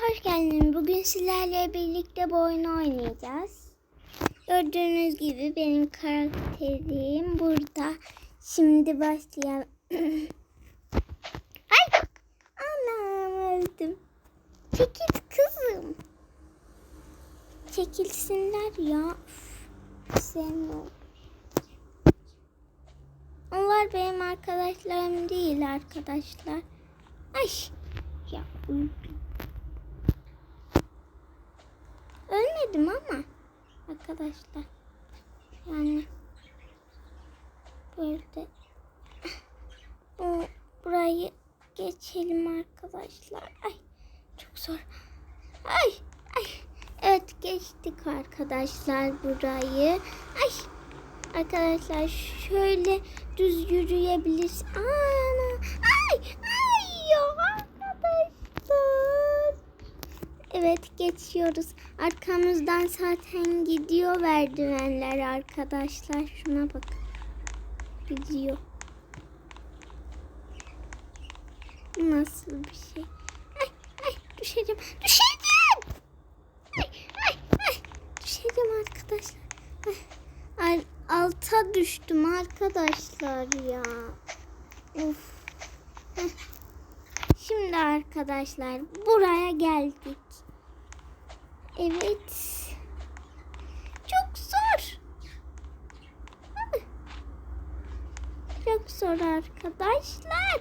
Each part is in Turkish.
hoş geldin. Bugün sizlerle birlikte bu oyunu oynayacağız. Gördüğünüz gibi benim karakterim burada. Şimdi başlayalım. Ay! Anam öldüm. Çekil kızım. Çekilsinler ya. Sevmiyorum. Onlar benim arkadaşlarım değil arkadaşlar. Ay ya öldüm. Ölmedim ama arkadaşlar. Yani böyle bu burayı geçelim arkadaşlar. Ay çok zor. Ay ay evet geçtik arkadaşlar burayı. Ay arkadaşlar şöyle düz yürüyebiliriz. Ana ay ya arkadaşlar. Evet geçiyoruz. Arkamızdan zaten gidiyor merdivenler arkadaşlar. Şuna bak. Gidiyor. Nasıl bir şey? Ay ay düşeceğim. Düşeceğim. Ay ay ay düşeceğim arkadaşlar. Ay, alta düştüm arkadaşlar ya. Of. Şimdi arkadaşlar buraya geldik. Evet. Çok zor. Çok zor arkadaşlar.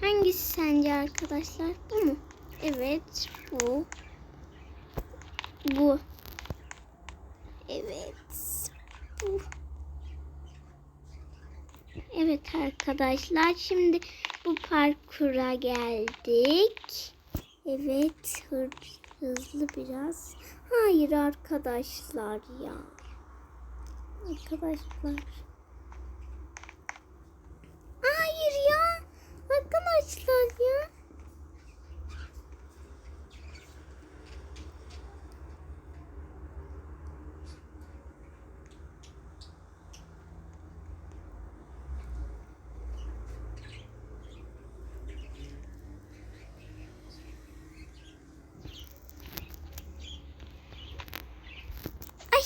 Hangisi sence arkadaşlar? Bu mu? Evet bu. Bu. Evet. Bu. Evet arkadaşlar şimdi bu parkura geldik. Evet hır, hızlı biraz. Hayır arkadaşlar ya. Arkadaşlar. Hayır ya. Arkadaşlar ya. Ay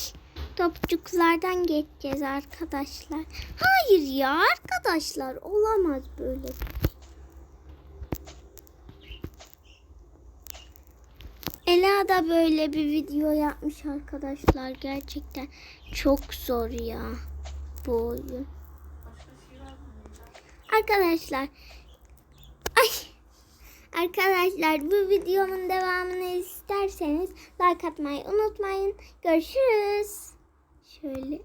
topçuklardan geçeceğiz arkadaşlar. Hayır ya arkadaşlar olamaz böyle. Ela da böyle bir video yapmış arkadaşlar. Gerçekten çok zor ya bu oyun. Arkadaşlar ay Arkadaşlar bu videomun devamını isterseniz like atmayı unutmayın. Görüşürüz. Şöyle.